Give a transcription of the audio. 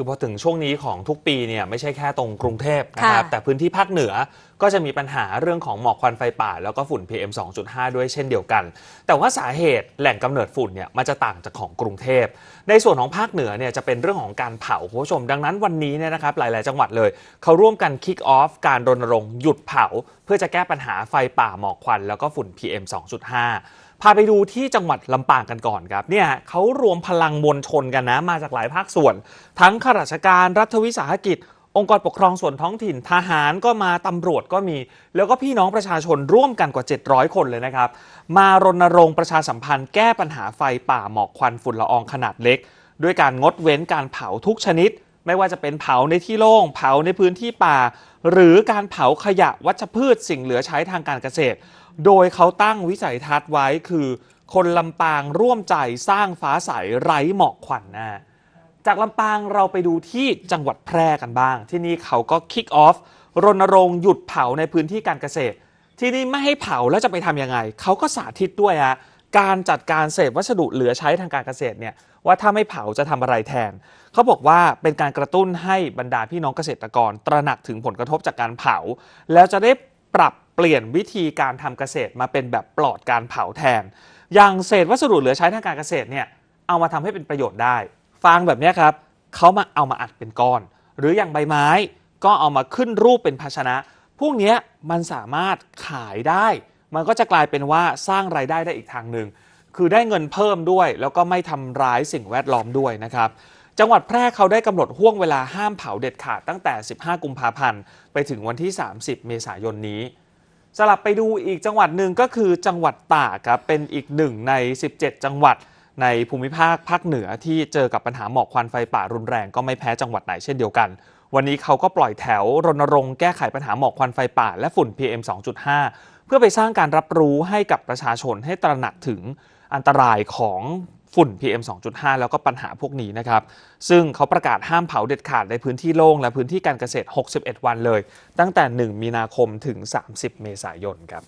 คือพอถึงช่วงนี้ของทุกปีเนี่ยไม่ใช่แค่ตรงกรุงเทพนะครับค่ะแต่พื้นที่ภาคเหนือก็จะมีปัญหาเรื่องของหมอกควันไฟป่า แล้วก็ฝุ่น PM 2.5 ด้วยเช่นเดียวกัน แต่ว่าสาเหตุแหล่งกำเนิดฝุ่นเนี่ยมันจะต่างจากของกรุงเทพ ในส่วนของภาคเหนือเนี่ยจะเป็นเรื่องของการเผาคุณผู้ชม ดังนั้นวันนี้เนี่ยนะครับหลาย ๆ จังหวัดเลย เขาร่วมกันคิกออฟการรณรงค์หยุดเผา เพื่อจะแก้ปัญหาไฟป่าหมอกควันแล้วก็ฝุ่น PM 2.5 พาไปดูที่จังหวัดลำปางกันก่อนครับเนี่ยเขารวมพลังมวลชนกันนะมาจากหลายภาคส่วน ทั้งข้าราชการรัฐวิสาหกิจ องค์กรปกครองส่วนท้องถิ่นทหารก็มาตำรวจก็มี แล้วก็พี่น้องประชาชนร่วมกันกว่า 700 คนเลยนะครับ มารณรงค์ประชาสัมพันธ์แก้ปัญหาไฟป่าหมอกควันฝุ่นละอองขนาดเล็ก ด้วยการงดเว้นการเผาทุกชนิด ไม่ว่าจะเป็นเผาในที่โล่ง เผาในพื้นที่ป่า หรือการเผาขยะวัชพืชสิ่งเหลือใช้ทางการเกษตร โดยเขาตั้งวิสัยทัศน์ไว้คือ คนลำปางร่วมใจสร้างฟ้าใสไร้หมอกควันนะจากลำปางเราไปดูที่จังหวัดแพร่กันบ้าง ที่นี่เขาก็คิกออฟรณรงค์หยุดเผาในพื้นที่การเกษตร ที่นี่ไม่ให้เผาแล้วจะไปทำยังไง เขาก็สาธิตด้วยฮะ การจัดการเศษวัสดุเหลือใช้ทางการเกษตรเนี่ยว่าถ้าไม่เผาจะทำอะไรแทน เขาบอกว่าเป็นการกระตุ้นให้บรรดาพี่น้องเกษตรกร ตระหนักถึงผลกระทบจากการเผา แล้วจะได้ปรับเปลี่ยนวิธีการทำเกษตรมาเป็นแบบปลอดการเผาแทน อย่างเศษวัสดุเหลือใช้ทางการเกษตรเนี่ยเอามาทำให้เป็นประโยชน์ได้ ฟางแบบนี้ครับเขามาเอามาอัดเป็นก้อน หรืออย่างใบไม้ก็เอามาขึ้นรูปเป็นภาชนะ พวกนี้มันสามารถขายได้ มันก็จะกลายเป็นว่าสร้างรายได้ได้อีกทางหนึ่งคือได้เงินเพิ่มด้วย แล้วก็ไม่ทำร้ายสิ่งแวดล้อมด้วยนะครับจังหวัดแพร่เขาได้กำหนดห่วงเวลาห้ามเผาเด็ดขาดตั้งแต่ 15 กุมภาพันธ์ ไปถึงวันที่ 30 เมษายนนี้ สลับไปดูอีกจังหวัดหนึ่งก็คือจังหวัดตากครับเป็นอีกหนึ่งใน 17 จังหวัดในภูมิภาคภาคเหนือที่เจอกับปัญหาหมอกควันไฟป่ารุนแรงก็ไม่แพ้จังหวัดไหนเช่นเดียวกัน วันนี้เขาก็ปล่อยแถวรณรงค์แก้ไขปัญหาหมอกควันไฟป่าและฝุ่น PM 2.5 เพื่อไปสร้างการรับรู้ให้กับประชาชนให้ตระหนักถึงอันตรายของฝุ่น PM 2.5 แล้วก็ปัญหาพวกนี้นะครับ ซึ่งเขาประกาศห้ามเผาเด็ดขาดในพื้นที่โล่งและพื้นที่การเกษตร 61 วันเลย ตั้งแต่ 1 มีนาคมถึง 30 เมษายนครับ